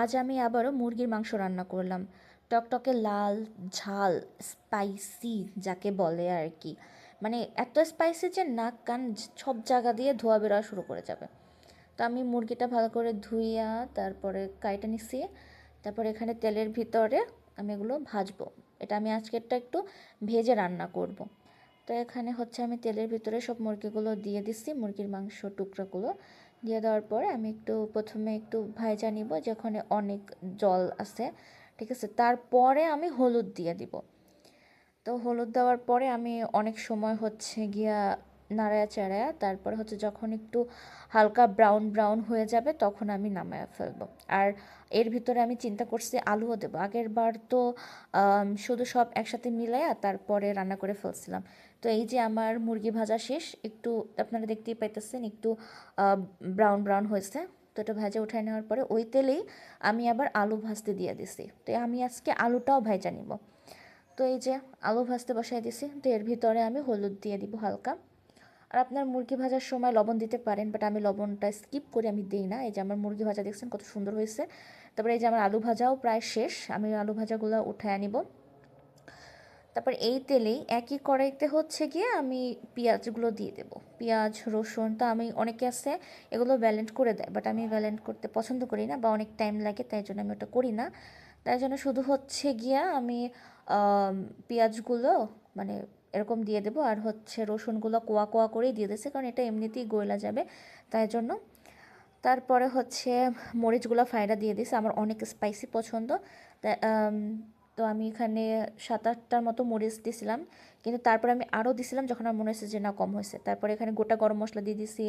আজ আমি আবারও মুরগির মাংস রান্না করলাম। টকটকে লাল, ঝাল স্পাইসি যাকে বলে আর কি। মানে এত স্পাইসি যে নাক, কান সব জায়গা দিয়ে ধোয়া বেরোয়া শুরু করে যাবে। তো আমি মুরগিটা ভালো করে ধুইয়া তারপরে কাইটা নিছি। তারপরে এখানে তেলের ভিতরে আমি এগুলো ভাজবো। এটা আমি আজকেরটা একটু ভেজে রান্না করব। তো এখানে হচ্ছে আমি তেলের ভিতরে সব মুরগিগুলো দিয়ে দিচ্ছি মুরগির মাংস টুকরাগুলো। দিয়ে দেওয়ার পর আমি একটু প্রথমে একটু ভাইজা নিব যেখানে অনেক জল আছে, ঠিক আছে? তারপরে আমি হলুদ দিয়ে দিব। তো হলুদ দেওয়ার পরে আমি অনেক সময় হচ্ছে গিয়া নাড়ায়া চাড়ায়া তারপর হচ্ছে যখন একটু হালকা ব্রাউন ব্রাউন হয়ে যাবে তখন আমি নামায়া ফেলব। আর এর ভিতরে আমি চিন্তা করছি আলুও দেবো। আগের বার তো শুধু সব একসাথে মিলাইয়া তারপরে রান্না করে ফেলছিলাম। তো এই যে আমার মুরগি ভাজা শেষ, একটু আপনারা দেখতেই পাইতেছেন একটু ব্রাউন ব্রাউন হয়েছে। তো এটা ভাজা উঠায় নেওয়ার পরে ওই তেলেই আমি আবার আলু ভাজতে দিয়ে দিছি। তো আমি আজকে আলুটাও ভাজা নিব। তো এই যে আলু ভাজতে বসাই দিছি। তো এর ভিতরে আমি হলুদ দিয়ে দিব হালকা। আর আপনার মুরগি ভাজার সময় লবণ দিতে পারেন বাট আমি লবণটা স্কিপ করে আমি দিই না। এই যে আমার মুরগি ভাজা দেখছেন কত সুন্দর হয়েছে। তারপরে এই যে আমার আলু ভাজাও প্রায় শেষ, আমি আলু ভাজাগুলো উঠায় নিব তারপর এই তেলেই একই কড়াইতে হচ্ছে গিয়ে আমি পেঁয়াজগুলো দিয়ে দেবো। পেঁয়াজ, রসুন, তো আমি অনেকে আছে এগুলো ব্যালেন্ট করে দেয় বাট আমি ব্যালেন্ট করতে পছন্দ করি না বা অনেক টাইম লাগে, তাই জন্য আমি ওটা করি না। তাই জন্য শুধু হচ্ছে গিয়া আমি পেঁয়াজগুলো মানে এরকম দিয়ে দেবো। আর হচ্ছে রসুনগুলো কোয়া কোয়া করেই দিয়ে দিয়েছে, কারণ এটা এমনিতেই গয়লা যাবে, তাই জন্য। তারপরে হচ্ছে মরিচগুলো ফ্রাইডা দিয়ে দিয়েছে, আমার অনেক স্পাইসি পছন্দ। তো, আমি এখানে সাত আটটার মতো মরিচ দিয়েছিলাম, কিন্তু তারপরে আমি আরও দিছিলাম যখন আমার মনে হয়েছে যে না, কম হয়েছে। তারপরে এখানে গোটা গরম মশলা দিয়ে দিছি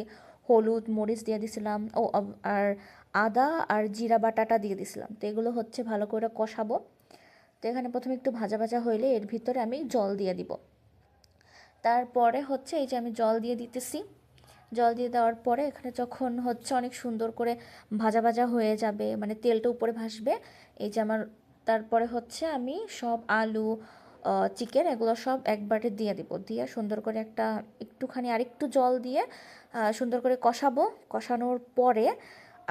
হলুদ, মরিচ দিয়ে দিছিলাম ও আর আদা আর জিরা বাটাটা দিয়ে দিছিলাম তো এগুলো হচ্ছে ভালো করে কষাবো। তো এখানে প্রথমে একটু ভাজা ভাজা হইলে এর ভিতরে আমি জল দিয়ে দিব। তারপরে হচ্ছে এই যে আমি জল দিয়ে দিতেছি। জল দিয়ে দেওয়ার পরে এখানে যখন হচ্ছে অনেক সুন্দর করে ভাজা ভাজা হয়ে যাবে মানে তেলটা উপরে ভাসবে, এই যে আমার তারপরে হচ্ছে আমি সব আলু চিকেন এগুলো সব একবারে দিয়ে দিব। দিয়ে সুন্দর করে একটা একটুখানি আরেকটু জল দিয়ে সুন্দর করে কষাবো। কষানোর পরে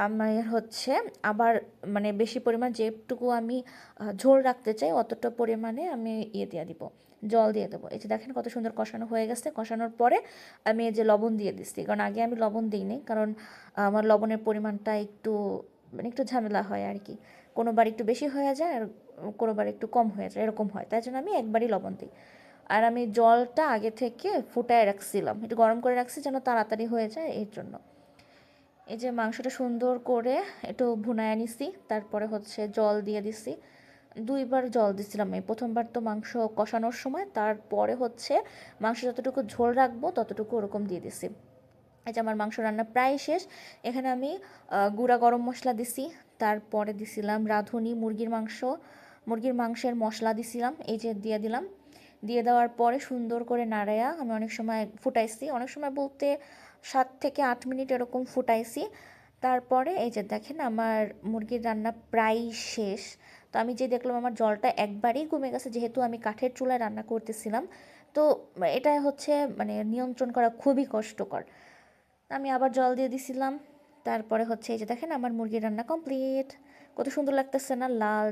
আমার হচ্ছে আবার মানে বেশি পরিমাণ যেটুকু আমি ঝোল রাখতে চাই অতটা পরিমাণে আমি ইয়ে দিয়ে দিব, জল দিয়ে দেবো। এই যে দেখেন কত সুন্দর কষানো হয়ে গেছে। কষানোর পরে আমি এই যে লবণ দিয়ে দিচ্ছি কারণ আগে আমি লবণ দিইনি, কারণ আমার লবণের পরিমাণটা একটু মানে একটু ঝামেলা হয় আর কি। কোনোবার একটু বেশি হয়ে যায় আর কোনোবার একটু কম হয়ে যায়, এরকম হয়। তাই জন্য আমি একবারই লবণ দিই। আর আমি জলটা আগে থেকে ফুটায় রাখছিলাম। একটু গরম করে রাখছি যেন তাড়াতাড়ি হয়ে যায় এর জন্য। এই যে মাংসটা সুন্দর করে একটু ভুনায় নিছি, তারপরে হচ্ছে জল দিয়ে দিছি। দুইবার জল দিছিলাম আমি। প্রথমবার তো মাংস কষানোর সময়, তারপরে হচ্ছে মাংস যতটুকু ঝোল রাখব ততটুকু ওরকম দিয়ে দিছি। এই যে আমার মাংস রান্না প্রায় শেষ। এখানে আমি গুঁড়া গরম মশলা দিছি, তারপরে দিছিলাম রাঁধুনি মুরগির মাংস। মুরগির মাংসের মশলা দিছিলাম, এই যে দিয়ে দিলাম। দিয়ে দেওয়ার পরে সুন্দর করে নাড়ায়া আমি অনেক সময় ফুটাইছি। অনেক সময় বলতে সাত থেকে আট মিনিট এরকম ফুটাইছি। তারপরে এই যে দেখেন আমার মুরগির রান্না প্রায় শেষ। তো আমি যে দেখলাম আমার জলটা একবারেই কমে গেছে, যেহেতু আমি কাঠের চুলায় রান্না করতেছিলাম। তো এটা হচ্ছে মানে নিয়ন্ত্রণ করা খুবই কষ্টকর। আমি আবার জল দিয়ে দিছিলাম। তারপরে হচ্ছে এই যে দেখেন আমার মুরগির রান্না কমপ্লিট। কত সুন্দর লাগতেছে না? লাল